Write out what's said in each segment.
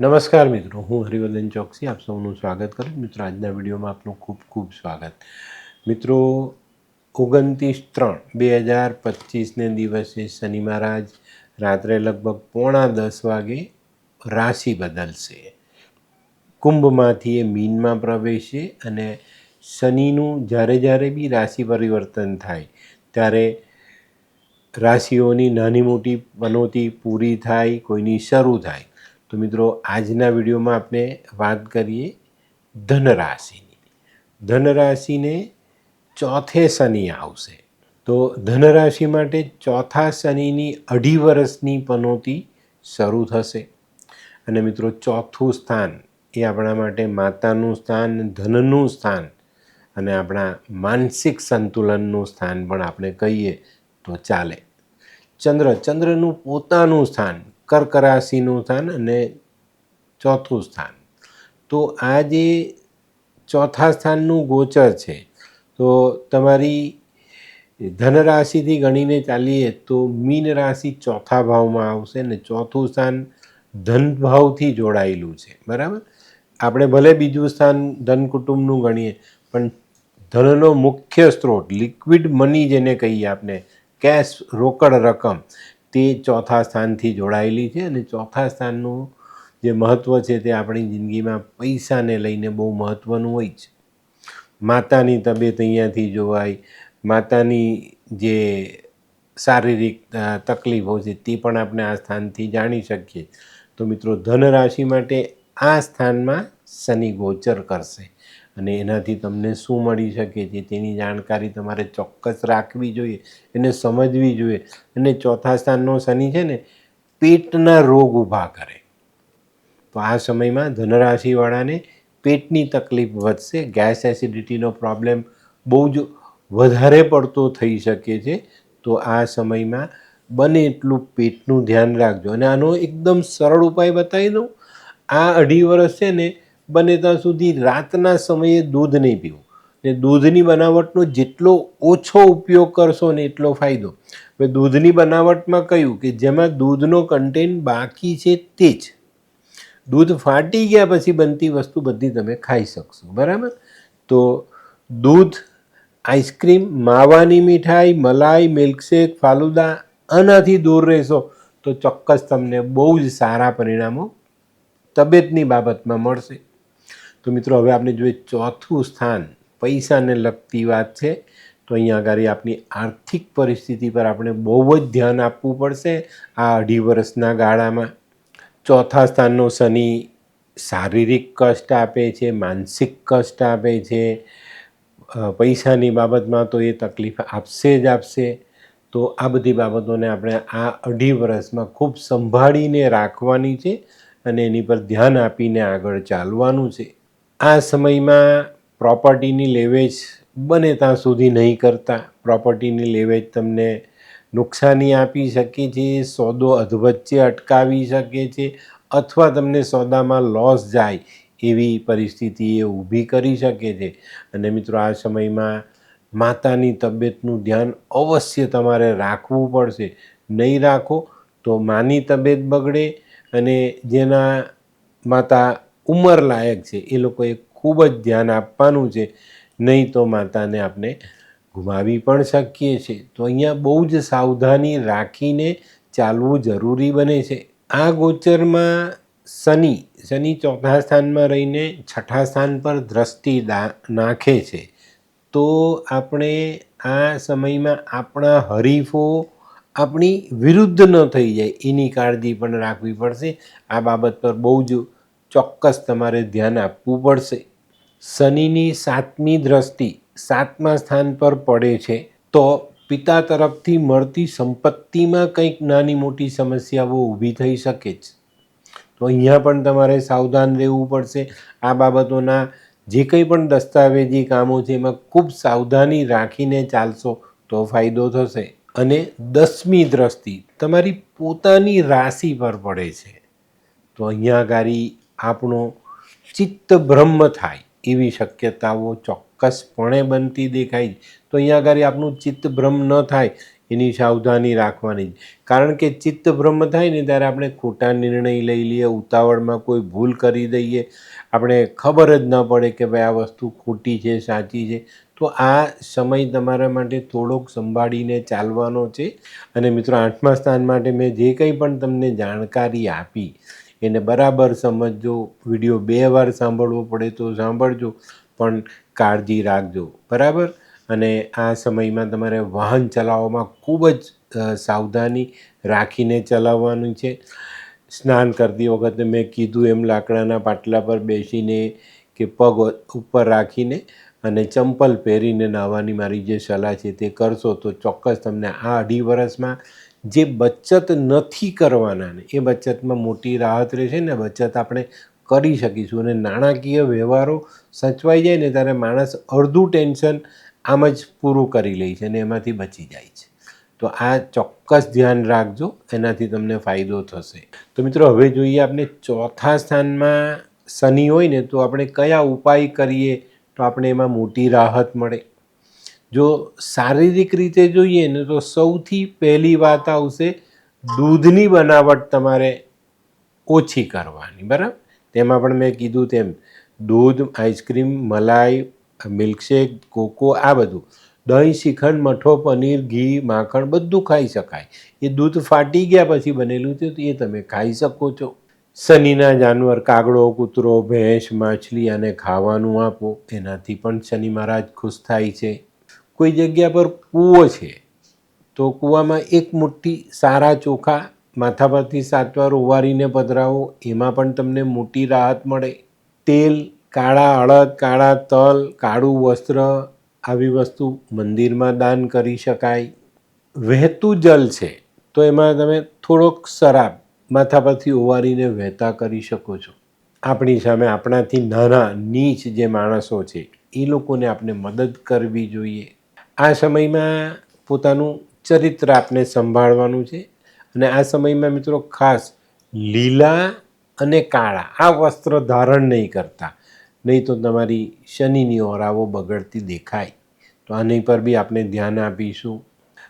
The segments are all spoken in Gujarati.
નમસ્કાર મિત્રો, હું હરિવર્ધન ચોકસી, આપ સૌનું સ્વાગત કરું. મિત્રો, આજના વિડીયોમાં આપનું ખૂબ ખૂબ સ્વાગત. મિત્રો, ઓગણત્રીસ ત્રણ બે હજાર પચીસને દિવસે શનિ મહારાજ રાત્રે લગભગ પોણા દસ વાગે રાશિ બદલશે. કુંભમાંથી એ મીનમાં પ્રવેશે અને શનિનું જ્યારે જ્યારે બી રાશિ પરિવર્તન થાય, ત્યારે રાશિઓની નાની મોટી પનોતી પૂરી થાય, કોઈની શરૂ થાય. તો મિત્રો, આજના વિડીયોમાં આપણે વાત કરીએ ધનરાશિની. ધનરાશિને ચોથે શનિ આવશે. તો ધનરાશિ માટે ચોથા શનિની અઢી વર્ષની પનોતી શરૂ થશે. અને મિત્રો, ચોથું સ્થાન એ આપણા માટે માતાનું સ્થાન, ધનનું સ્થાન અને આપણા માનસિક સંતુલનનું સ્થાન પણ આપણે કહીએ તો ચાલે. ચંદ્ર, ચંદ્રનું પોતાનું સ્થાન કર્ક રાશિનું સ્થાન અને ચોથું સ્થાન. તો આ જે ચોથા સ્થાનનું ગોચર છે, તો તમારી ધનરાશિથી ગણીને ચાલીએ તો મીન રાશિ ચોથા ભાવમાં આવશે ને ચોથું સ્થાન ધન ભાવથી જોડાયેલું છે. બરાબર? આપણે ભલે બીજું સ્થાન ધન કુટુંબનું ગણીએ, પણ ધનનો મુખ્ય સ્ત્રોત, લિક્વિડ મની જેને કહીએ આપણે, કેશ રોકડ રકમ તે ચોથા સ્થાનથી જોડાયેલી છે અને ચોથા સ્થાનનું જે મહત્ત્વ છે તે આપણી જિંદગીમાં પૈસાને લઈને બહુ મહત્ત્વનું હોય છે. માતાની તબિયત અહીંયાથી જોવાય, માતાની જે શારીરિક તકલીફો છે તે પણ આપણે આ સ્થાનથી જાણી શકીએ. તો મિત્રો ધન રાશિ માટે આ સ્થાનમાં શનિ ગોચર કરશે. અને એનાથી તમને શું મળી શકે છે તેની જાણકારી તમારે ચોક્કસ રાખવી જોઈએ, એને સમજવી જોઈએ. અને ચોથા સ્થાનનો શનિ છે ને, પેટના રોગ ઊભા કરે. તો આ સમયમાં ધનરાશિવાળાને પેટની તકલીફ વધશે, ગેસ એસિડિટીનો પ્રોબ્લેમ બહુ જ વધારે પડતો થઈ શકે છે. તો આ સમયમાં બને એટલું પેટનું ધ્યાન રાખજો. અને આનો એકદમ સરળ ઉપાય બતાવી દઉં. આ અઢી વર્ષ છે ને બને ત્યાં સુધી રાતના સમયે દૂધ નહીં પીવું. ને દૂધની બનાવટનો જેટલો ઓછો ઉપયોગ કરશો ને એટલો ફાયદો. મેં દૂધની બનાવટમાં કહ્યું કે જેમાં દૂધનો કન્ટેન્ટ બાકી છે તે જ. દૂધ ફાટી ગયા પછી બનતી વસ્તુ બધી તમે ખાઈ શકશો, બરાબર? તો દૂધ, આઈસ્ક્રીમ, માવાની મીઠાઈ, મલાઈ, મિલ્કશેક, ફાલુદા આનાથી દૂર રહેશો તો ચોક્કસ તમને બહુ જ સારા પરિણામો તબિયતની બાબતમાં મળશે. તો મિત્રો, હવે આપણે જોઈએ ચોથું સ્થાન. પૈસાને લગતી વાત છે. તો અહીંયા આગળ આપણી આર્થિક પરિસ્થિતિ પર આપણે બહુ જ ધ્યાન આપવું પડશે આ અઢી વર્ષના ગાળામાં. ચોથા સ્થાનનો શનિ શારીરિક કષ્ટ આપે છે, માનસિક કષ્ટ આપે છે. પૈસાની બાબતમાં તો એ તકલીફ આપશે જ આપશે. તો આ બધી બાબતોને આપણે આ અઢી વર્ષમાં ખૂબ સંભાળીને રાખવાની છે અને એની પર ધ્યાન આપીને આગળ ચાલવાનું છે. આ સમયમાં પ્રોપર્ટીની લેવેજ બને ત્યાં સુધી નહીં કરતા. પ્રોપર્ટીની લેવેજ તમને નુકસાની આપી શકે છે, સોદો અધવચ્ચે અટકાવી શકે છે અથવા તમને સોદામાં લોસ જાય એવી પરિસ્થિતિ એ ઊભી કરી શકે છે. અને મિત્રો, આ સમયમાં માતાની તબિયતનું ધ્યાન અવશ્ય તમારે રાખવું પડશે. નહીં રાખો તો માની તબિયત બગડે અને જેના માતા ઉંમર લાયક છે. એ લોકોએ ખૂબ જ ધ્યાન આપવાનું છે. નહીં તો માતાને આપણે ગુમાવી પણ શકીએ છીએ. તો અહીંયા બહુ જ સાવધાની રાખીને ચાલવું જરૂરી બને છે. આ ગોચરમાં શનિ શનિ ચોથા સ્થાનમાં રહીને છઠ્ઠા સ્થાન પર દ્રષ્ટિ નાખે છે. તો આપણે આ સમયમાં આપણા હરીફો આપણી વિરુદ્ધ ન થઈ જાય. એની કાળજી પણ રાખવી પડશે. આ બાબત પર બહુ જ ચોક્કસ તમારે ધ્યાન આપવું પડશે. શનિની સાતમી દ્રષ્ટિ સાતમા સ્થાન પર પડે છે. તો પિતા તરફથી મળતી સંપત્તિમાં કંઈક નાની મોટી સમસ્યાઓ ઊભી થઈ શકે છે તો અહીંયા પણ તમારે સાવધાન રહેવું પડશે. આ બાબતોના જે કંઈ પણ દસ્તાવેજી કામો છે એમાં ખૂબ સાવધાની રાખીને ચાલશો તો ફાયદો થશે. અને દસમી દ્રષ્ટિ તમારી પોતાની રાશિ પર પડે છે. તો અહીંયા આગળ આપણો ચિત્ત બ્રહ્મ થાય એવી શક્યતાઓ ચોક્કસપણે બનતી દેખાય તો અહીંયા આગળ આપણું ચિત્ત ભ્રમ ન થાય એની સાવધાની રાખવાની કારણ કે ચિત્ત ભ્રમ થાય ને ત્યારે આપણે ખોટા નિર્ણય લઈ લઈએ, ઉતાવળમાં કોઈ ભૂલ કરી દઈએ, આપણે ખબર જ ન પડે કે ભાઈ આ વસ્તુ ખોટી છે, સાચી છે. તો આ સમય તમારા માટે થોડોક સંભાળીને ચાલવાનો છે. અને મિત્રો આઠમા સ્થાન માટે મેં જે કંઈ પણ તમને જાણકારી આપી એને બરાબર સમજજો, વીડિયો બે વાર સાંભળવો પડે તો સાંભળજો, પણ કાળજી રાખજો. બરાબર? અને આ સમયમાં તમારે વાહન ચલાવવામાં ખૂબ જ સાવધાની રાખીને ચલાવવાનું છે. સ્નાન કરતી વખતે મેં કીધું એમ લાકડાના પાટલા પર બેસીને કે પગ ઉપર રાખીને અને ચંપલ પહેરીને નાહવાની મારી જે સલાહ છે તે કરશો તો ચોક્કસ તમને આ અઢી વર્ષમાં જે બચત નથી કરવાના ને એ બચતમાં મોટી રાહત રહેશે ને બચત આપણે કરી શકીશું. અને નાણાકીય વ્યવહારો સચવાઈ જાય ને ત્યારે માણસ અડધું ટેન્શન આમ જ પૂરું કરી લે છે અને એમાંથી બચી જાય છે. તો આ ચોક્કસ ધ્યાન રાખજો, એનાથી તમને ફાયદો થશે. તો મિત્રો, હવે જોઈએ આપણે ચોથા સ્થાનમાં શનિ હોય ને, તો આપણે કયા ઉપાય કરીએ તો આપણે એમાં મોટી રાહત મળે? જો શારીરિક રીતે જોઈએ ને તો સૌથી પહેલી વાત આવશે, દૂધની બનાવટ તમારે ઓછી કરવાની, બરાબર? તેમાં પણ મેં કીધું તેમ, દૂધ, આઈસ્ક્રીમ, મલાઈ, મિલ્કશેક, કોકો, આ બધું. દહીં શ્રીખંડ મઠો, પનીર, ઘી, માખણ બધું ખાઈ શકાય. એ દૂધ ફાટી ગયા પછી બનેલું છે તો એ તમે ખાઈ શકો છો. શનિના જાનવર, કાગડો, કૂતરો, ભેંસ, માછલી આને ખાવાનું આપો. એનાથી પણ શનિ મહારાજ ખુશ થાય છે. કોઈ જગ્યા પર કૂવો છે, તો કૂવામાં એક મુઠ્ઠી સારા ચોખા માથા પરથી સાત વાર ઓવારીને પધરાવો, એમાં પણ તમને મોટી રાહત મળે. તેલ, કાળા અડદ કાળા તલ, કાળું વસ્ત્ર, આવી વસ્તુ મંદિરમાં દાન કરી શકાય. વહેતું જલ છે, તો એમાં તમે થોડોક શરાબ માથા પરથી ઓવારીને વહેતા કરી શકો છો. આપણી સામે આપણાથી નાના નીચ જે માણસો છે, એ લોકોને આપણે મદદ કરવી જોઈએ. આ સમયમાં પોતાનું ચરિત્ર આપણે સંભાળવાનું છે અને આ સમયમાં મિત્રો ખાસ લીલા અને કાળા, આ વસ્ત્ર ધારણ નહીં કરતા. નહીં તો તમારી શનિની ઓરાવો બગડતી દેખાય. તો આની પર બી આપણે ધ્યાન આપીશું.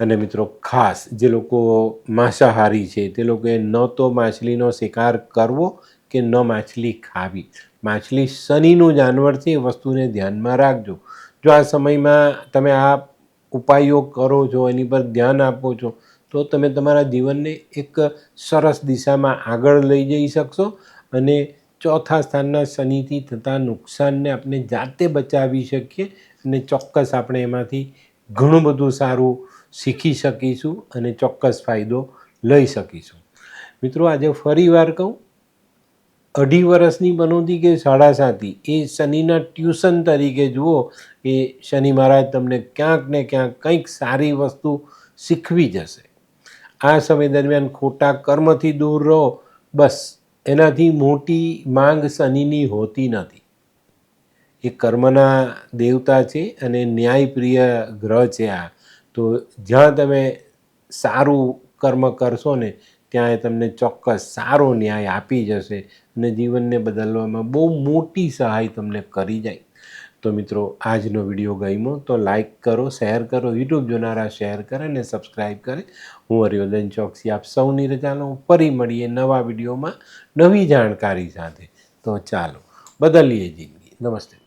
અને મિત્રો ખાસ જે લોકો માંસાહારી છે, તે લોકોએ ન તો માછલીનો શિકાર કરવો કે ન માછલી ખાવી. માછલી શનિનું જાનવર છે, એ વસ્તુને ધ્યાનમાં રાખજો. જો આ સમયમાં તમે આ ઉપાયો કરો છો, એની પર ધ્યાન આપો છો, તો તમે તમારા જીવનને એક સરસ દિશામાં આગળ લઈ જઈ શકશો અને ચોથા સ્થાનના શનિથી થતા નુકસાનને આપણે જાતે બચાવી શકીએ અને ચોક્કસ આપણે એમાંથી ઘણું બધું સારું શીખી શકીશું અને ચોક્કસ ફાયદો લઈ શકીશું. મિત્રો, આજે ફરી વાર કહું અઢી વર્ષની બનોતી કે સાડા સાતી? એ શનિના ટ્યુશન તરીકે જુઓ, એ શનિ મહારાજ તમને ક્યાંક ને ક્યાંક કંઈક સારી વસ્તુ શીખવી જશે. આ સમય દરમિયાન ખોટા કર્મથી દૂર રહો. બસ, એનાથી મોટી માંગ શનિની હોતી નથી. એ કર્મના દેવતા છે અને ન્યાયપ્રિય ગ્રહ છે આ. તો જ્યાં તમે સારું કર્મ કરશો ને ત્યાં એ તમને ચોક્કસ સારો ન્યાય આપી જશે અને જીવનને બદલવામાં બહુ મોટી સહાય તમને કરી જાય. તો મિત્રો, આજનો વીડિયો ગમ્યો તો લાઈક કરો, શેર કરો, યુટ્યુબ જોનારા શેર કરે અને સબસ્ક્રાઈબ કરે. હું હરિવર્ધન ચોકસી આપ સૌની રજા લઉં. ફરી મળીએ નવા વિડીયોમાં નવી જાણકારી સાથે. તો ચાલો, બદલીએ જિંદગી. નમસ્તે.